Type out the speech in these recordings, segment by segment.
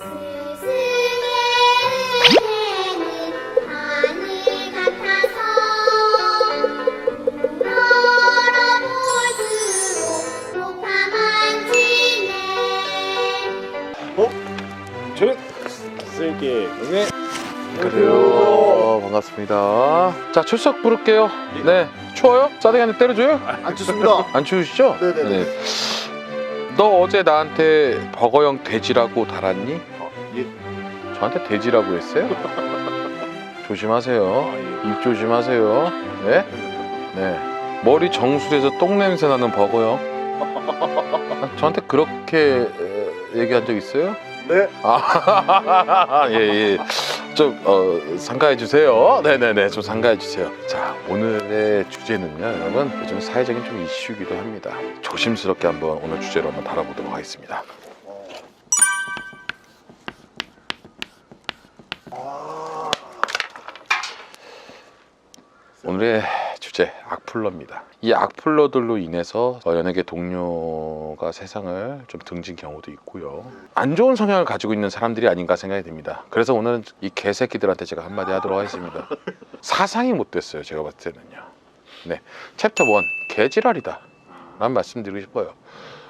스승의 하늘 같아서 멀어볼수록 높아만 지네 저는 쓸게 네. 안녕하세요. 반갑습니다. 자, 출석 부를게요. 네. 추워요? 싸대기 한대 때려줘요? 안 좋습니다. 안 추우시죠? 네네네. 너 어제 나한테 버거형 돼지라고 달았니? 예. 저한테 돼지라고 했어요? 조심하세요. 입 조심하세요. 네? 네. 머리 정수리에서 똥 냄새 나는 버거형. 아, 저한테 그렇게 에, 얘기한 적 있어요? 네. 아, 예, 예. 좀, 어, 상가해 주세요. 네네네, 좀 상가해 주세요. 자, 오늘의 주제는요, 여러분. 요즘 사회적인 좀 이슈이기도 합니다. 조심스럽게 한번 오늘 주제로 한번 다뤄보도록 하겠습니다. 오늘의 주제 악플러입니다. 이 악플러들로 인해서 어, 연예계 동료가 세상을 좀 등진 경우도 있고요. 안 좋은 성향을 가지고 있는 사람들이 아닌가 생각이 듭니다. 그래서 오늘은 이 개새끼들한테 제가 한마디 하도록 하겠습니다. 사상이 못 됐어요. 제가 봤을 때는요. 네, 챕터 1 개지랄이다. 라는 말씀드리고 싶어요.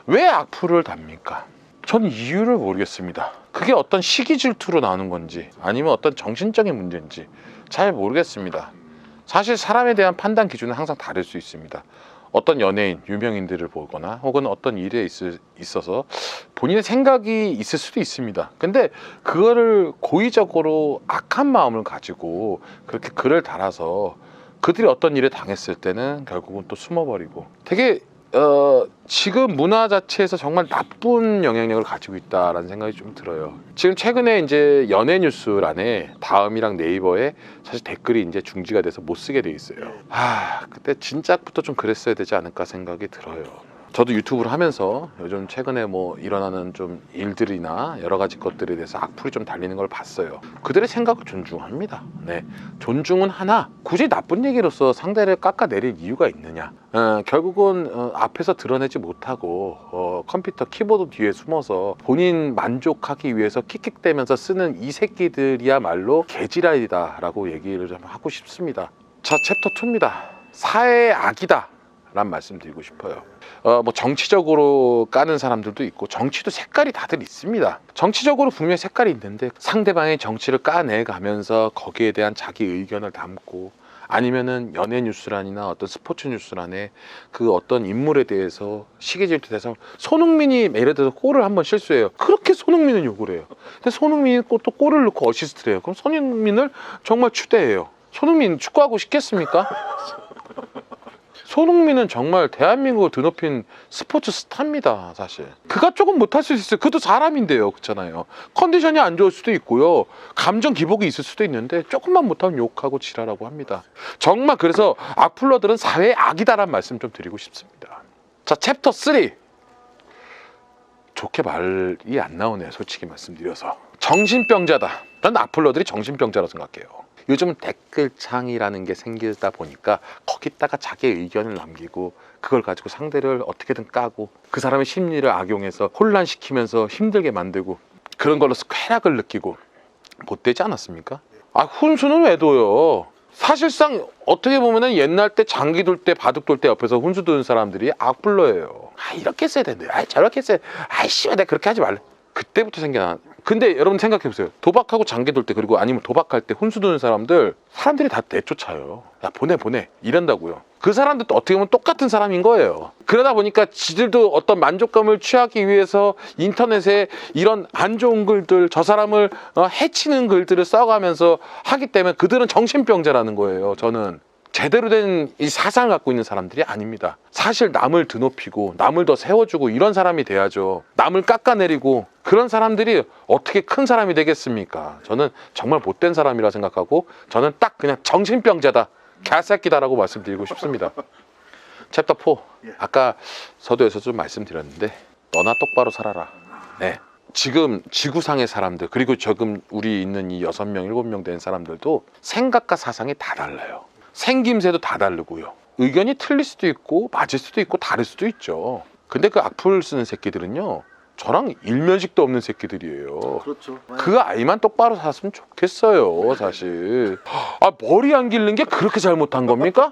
왜 악플을 답니까? 전 이유를 모르겠습니다. 그게 어떤 시기 질투로 나오는 건지 아니면 어떤 정신적인 문제인지 잘 모르겠습니다. 사실 사람에 대한 판단 기준은 항상 다를 수 있습니다. 어떤 연예인, 유명인들을 보거나 혹은 어떤 일에 있을, 있어서 본인의 생각이 있을 수도 있습니다. 근데 그거를 고의적으로 악한 마음을 가지고 그렇게 글을 달아서 그들이 어떤 일을 당했을 때는 결국은 또 숨어버리고 되게 어, 지금 문화 자체에서 정말 나쁜 영향력을 가지고 있다라는 생각이 좀 들어요. 지금 최근에 이제 연예 뉴스란에 다음이랑 네이버에 사실 댓글이 이제 중지가 돼서 못 쓰게 돼 있어요. 아, 그때 진작부터 좀 그랬어야 되지 않을까 생각이 들어요. 저도 유튜브를 하면서 요즘 최근에 뭐 일어나는 좀 일들이나 여러 가지 것들에 대해서 악플이 좀 달리는 걸 봤어요. 그들의 생각을 존중합니다. 네. 존중은 하나 굳이 나쁜 얘기로서 상대를 깎아내릴 이유가 있느냐? 어, 결국은 어, 앞에서 드러내지 못하고 어, 컴퓨터 키보드 뒤에 숨어서 본인 만족하기 위해서 킥킥대면서 쓰는 이 새끼들이야말로 개지랄이다라고 얘기를 좀 하고 싶습니다. 자 챕터 2입니다. 사회의 악이다. 란 말씀 드리고 싶어요. 어, 뭐 정치적으로 까는 사람들도 있고 정치도 색깔이 다들 있습니다. 정치적으로 분명히 색깔이 있는데 상대방의 정치를 까내가면서 거기에 대한 자기 의견을 담고 아니면은 연예 뉴스란이나 어떤 스포츠 뉴스란에 그 어떤 인물에 대해서 시기질투돼서 손흥민이 예를 들어서 골을 한번 실수해요. 그렇게 손흥민은 욕을 해요. 근데 손흥민이 또 골을 넣고 어시스트를 해요. 그럼 손흥민을 정말 추대해요. 손흥민 축구하고 싶겠습니까? 손흥민은 정말 대한민국을 드높인 스포츠 스타입니다, 사실. 그가 조금 못할 수 있어요. 그도 사람인데요, 그렇잖아요. 컨디션이 안 좋을 수도 있고요. 감정 기복이 있을 수도 있는데 조금만 못하면 욕하고 지랄하고 합니다. 정말 그래서 악플러들은 사회의 악이다라는 말씀 좀 드리고 싶습니다. 자, 챕터 3. 좋게 말이 안 나오네요, 솔직히 말씀드려서. 정신병자다. 난 악플러들이 정신병자라고 생각해요. 요즘 댓글창이라는 게 생기다 보니까 거기다가 자기의 의견을 남기고 그걸 가지고 상대를 어떻게든 까고 그 사람의 심리를 악용해서 혼란시키면서 힘들게 만들고 그런 걸로 쾌락을 느끼고 못되지 않았습니까? 아 훈수는 왜 둬요? 사실상 어떻게 보면은 옛날 때 장기 돌 때 바둑 돌 때 옆에서 훈수 두는 사람들이 악플러예요. 아 이렇게 써야 되는데, 아 저렇게 써야, 아이씨 왜 내가 그렇게 하지 말래. 그때부터 생겨난. 근데 여러분 생각해 보세요. 도박하고 장기 돌 때 그리고 아니면 도박할 때 훈수 두는 사람들 사람들이 다 내쫓아요. 야 보내 보내 이런다고요. 그 사람들도 어떻게 보면 똑같은 사람인 거예요. 그러다 보니까 지들도 어떤 만족감을 취하기 위해서 인터넷에 이런 안 좋은 글들, 저 사람을 어, 해치는 글들을 써가면서 하기 때문에 그들은 정신병자라는 거예요. 저는. 제대로 된 이 사상을 갖고 있는 사람들이 아닙니다. 사실 남을 드높이고 남을 더 세워주고 이런 사람이 돼야죠. 남을 깎아내리고 그런 사람들이 어떻게 큰 사람이 되겠습니까? 저는 정말 못된 사람이라 생각하고 저는 딱 그냥 정신병자다, 개새끼다라고 말씀드리고 싶습니다. 챕터 4. 아까 서두에서 좀 말씀드렸는데 너나 똑바로 살아라. 네. 지금 지구상의 사람들 그리고 지금 우리 있는 이 여섯 명 일곱 명 된 사람들도 생각과 사상이 다 달라요. 생김새도 다 다르고요. 의견이 틀릴 수도 있고 맞을 수도 있고 다를 수도 있죠. 근데 그 악플 쓰는 새끼들은요. 저랑 일면식도 없는 새끼들이에요. 그렇죠. 그 아이만 똑바로 살았으면 좋겠어요, 사실. 아, 머리 안 기르는 게 그렇게 잘못한 겁니까?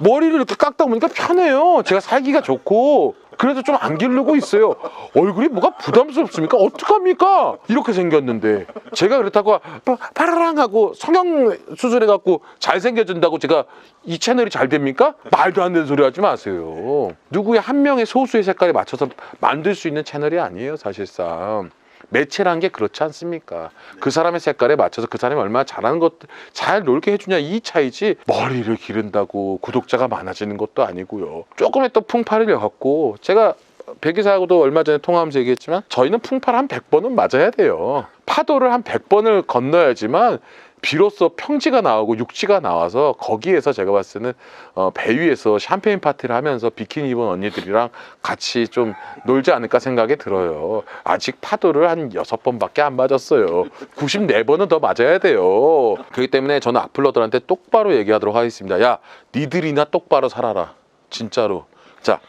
머리를 이렇게 깎다 보니까 편해요. 제가 살기가 좋고. 그래도 좀 안 기르고 있어요. 얼굴이 뭐가 부담스럽습니까? 어떡합니까? 이렇게 생겼는데. 제가 그렇다고 파- 파라랑 하고 성형 수술해갖고 잘생겨진다고 제가 이 채널이 잘 됩니까? 말도 안 되는 소리 하지 마세요. 누구의 한 명의 소수의 색깔에 맞춰서 만들 수 있는 채널이 아니에요, 사실상. 매체란 게 그렇지 않습니까? 그 사람의 색깔에 맞춰서 그 사람이 얼마나 잘하는 것, 잘 놀게 해주냐 이 차이지 머리를 기른다고 구독자가 많아지는 것도 아니고요. 조금의 또 풍파를 갖고 제가 백이사하고도 얼마 전에 통화하면서 얘기했지만 저희는 풍파를 한 100번은 맞아야 돼요. 파도를 한 100번을 건너야지만 비로소 평지가 나오고 육지가 나와서 거기에서 제가 봤을 때는 어, 배 위에서 샴페인 파티를 하면서 비키니 입은 언니들이랑 같이 좀 놀지 않을까 생각이 들어요. 아직 파도를 한 여섯 번밖에 안 맞았어요. 94번은 더 맞아야 돼요. 그렇기 때문에 저는 악플러들한테 똑바로 얘기하도록 하겠습니다. 야, 니들이나 똑바로 살아라. 진짜로. 자,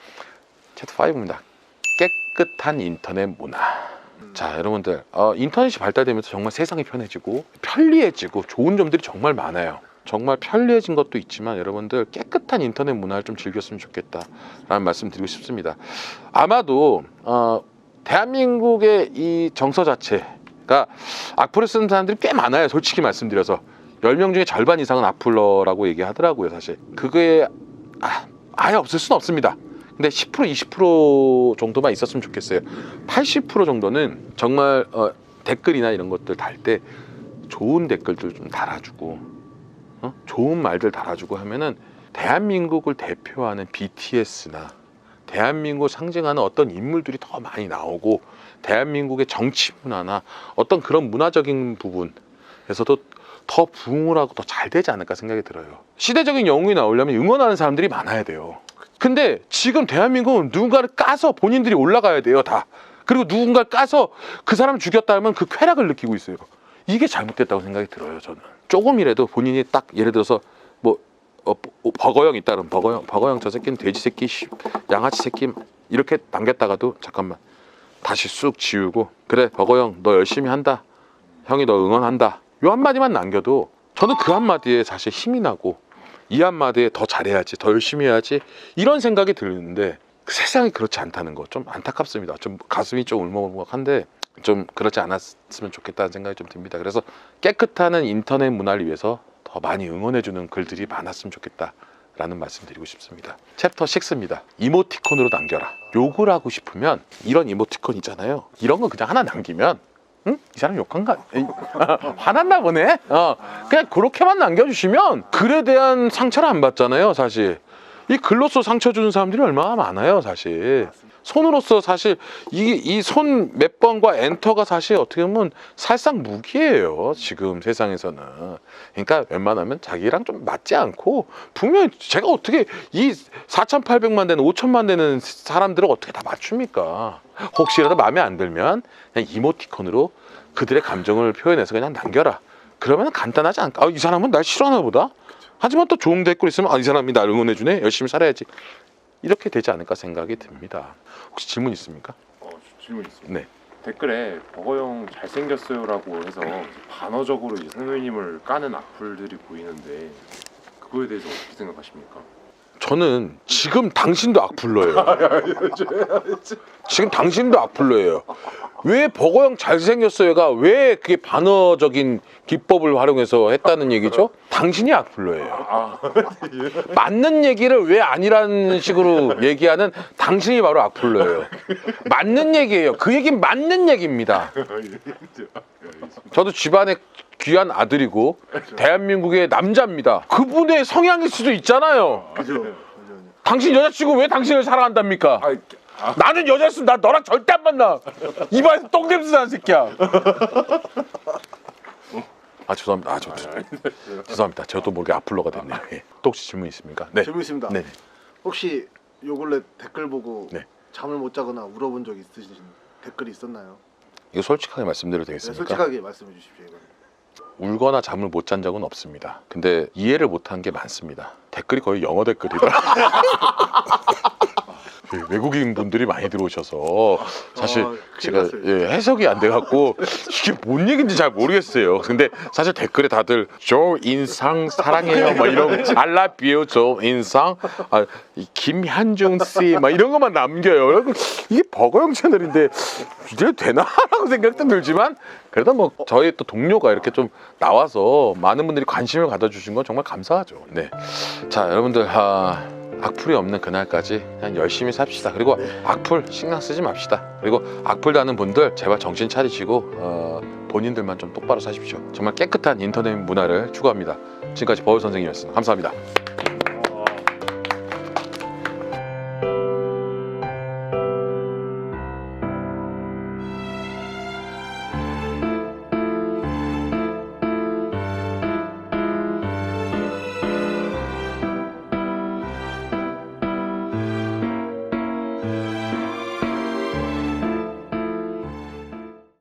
챕터 5입니다. 깨끗한 인터넷 문화. 자, 여러분들, 어, 인터넷이 발달되면서 정말 세상이 편해지고 편리해지고 좋은 점들이 정말 많아요. 정말 편리해진 것도 있지만 여러분들 깨끗한 인터넷 문화를 좀 즐겼으면 좋겠다라는 말씀 드리고 싶습니다. 아마도 어, 대한민국의 이 정서 자체가 악플을 쓰는 사람들이 꽤 많아요. 솔직히 말씀드려서 10명 중에 절반 이상은 악플러라고 얘기하더라고요. 사실 그게 아, 아예 없을 수는 없습니다. 근데 10% 20% 정도만 있었으면 좋겠어요. 80% 정도는 정말 어, 댓글이나 이런 것들 달 때 좋은 댓글들 좀 달아주고 어? 좋은 말들 달아주고 하면은 대한민국을 대표하는 BTS나 대한민국 상징하는 어떤 인물들이 더 많이 나오고 대한민국의 정치 문화나 어떤 그런 문화적인 부분에서도 더 부흥을 하고 더 잘 되지 않을까 생각이 들어요. 시대적인 영웅이 나오려면 응원하는 사람들이 많아야 돼요. 근데 지금 대한민국은 누군가를 까서 본인들이 올라가야 돼요, 다. 그리고 누군가를 까서 그 사람을 죽였다 면그 쾌락을 느끼고 있어요. 이게 잘못됐다고 생각이 들어요, 저는. 조금이라도 본인이 딱 예를 들어서 뭐 어, 어, 버거형 있다 그러면 버거형, 버거형 저 새끼는 돼지 새끼, 씨, 양아치 새끼 이렇게 남겼다가도 잠깐만 다시 쑥 지우고 그래 버거형 너 열심히 한다. 형이 너 응원한다. 요 한마디만 남겨도 저는 그 한마디에 사실 힘이 나고 이 한마디에 더 잘해야지 더 열심히 해야지 이런 생각이 드는데 그 세상이 그렇지 않다는 거 좀 안타깝습니다. 좀 가슴이 좀 울먹울먹한데 좀 그렇지 않았으면 좋겠다는 생각이 좀 듭니다. 그래서 깨끗한 인터넷 문화를 위해서 더 많이 응원해주는 글들이 많았으면 좋겠다 라는 말씀 드리고 싶습니다. 챕터 6입니다. 이모티콘으로 남겨라. 욕을 하고 싶으면 이런 이모티콘 있잖아요. 이런 거 그냥 하나 남기면 응? 이 사람 욕한가? 화났나 보네. 어, 그냥 그렇게만 남겨주시면 글에 대한 상처를 안 받잖아요, 사실. 이 글로써 상처 주는 사람들이 얼마나 많아요, 사실. 손으로서 사실 이 이 손 몇 번과 엔터가 사실 어떻게 보면 살상 무기예요, 지금 세상에서는. 그러니까 웬만하면 자기랑 좀 맞지 않고 분명히 제가 어떻게 이 4,800만 되는 5천만 되는 사람들을 어떻게 다 맞춥니까? 혹시라도 마음에 안 들면 그냥 이모티콘으로 그들의 감정을 표현해서 그냥 남겨라. 그러면 간단하지 않을까? 아, 이 사람은 날 싫어하나 보다. 하지만 또 좋은 댓글 있으면 아, 이 사람이 나를 응원해주네. 열심히 살아야지. 이렇게 되지 않을까 생각이 듭니다. 혹시 질문 있습니까? 어, 질문 있습니다. 네. 댓글에 버거형 잘생겼어요라고 해서 반어적으로 이제 선생님을 까는 악플들이 보이는데 그거에 대해서 어떻게 생각하십니까? 저는 지금 당신도 악플러예요. 지금 당신도 악플러예요. 왜 버거형 잘생겼어요가 왜 그게 반어적인 기법을 활용해서 했다는 얘기죠? 당신이 악플러예요. 아, 맞는 얘기를 왜 아니라는 식으로 얘기하는 당신이 바로 악플러예요. 맞는 얘기예요. 그 얘기는 맞는 얘기입니다. 저도 집안에 귀한 아들이고 대한민국의 남자입니다. 그분의 성향일 수도 있잖아요. 당신 여자친구 왜 당신을 사랑한답니까? 아, 아, 나는 여자였으면 나 너랑 절대 안 만나. 입안에서 똥냄새 나는 새끼야. 아 죄송합니다. 아, 저, 저, 죄송합니다. 저도 모르게 악플러가 됐네요. 예. 또 혹시 질문 있습니까? 네. 질문 있습니다. 네. 혹시 요 근래 댓글 보고 네. 잠을 못 자거나 울어본 적 있으신 댓글이 있었나요? 이거 솔직하게 말씀드려도 네, 되겠습니까? 솔직하게 말씀해 주십시오. 이건. 울거나 잠을 못 잔 적은 없습니다. 근데 이해를 못한 게 많습니다. 댓글이 거의 영어 댓글이라. 그 외국인 분들이 많이 들어오셔서 사실 아, 제가. 예, 해석이 안 돼갖고 이게 뭔 얘기인지 잘 모르겠어요. 근데 사실 댓글에 다들 조 인상 사랑해요, 막 이런 알라비오 조 인상, 아, 이 김한중 씨, 막 이런 것만 남겨요. 이게 버거형 채널인데 이게 되나라고 생각도 들지만 그래도 뭐 저희 또 동료가 이렇게 좀 나와서 많은 분들이 관심을 가져주신 건 정말 감사하죠. 네, 자 여러분들 아, 악플이 없는 그날까지 그냥 열심히 삽시다. 그리고 악플 신경 쓰지 맙시다. 그리고 악플 다는 분들 제발 정신 차리시고 어, 본인들만 좀 똑바로 사십시오. 정말 깨끗한 인터넷 문화를 추구합니다. 지금까지 버울 선생님이었습니다. 감사합니다.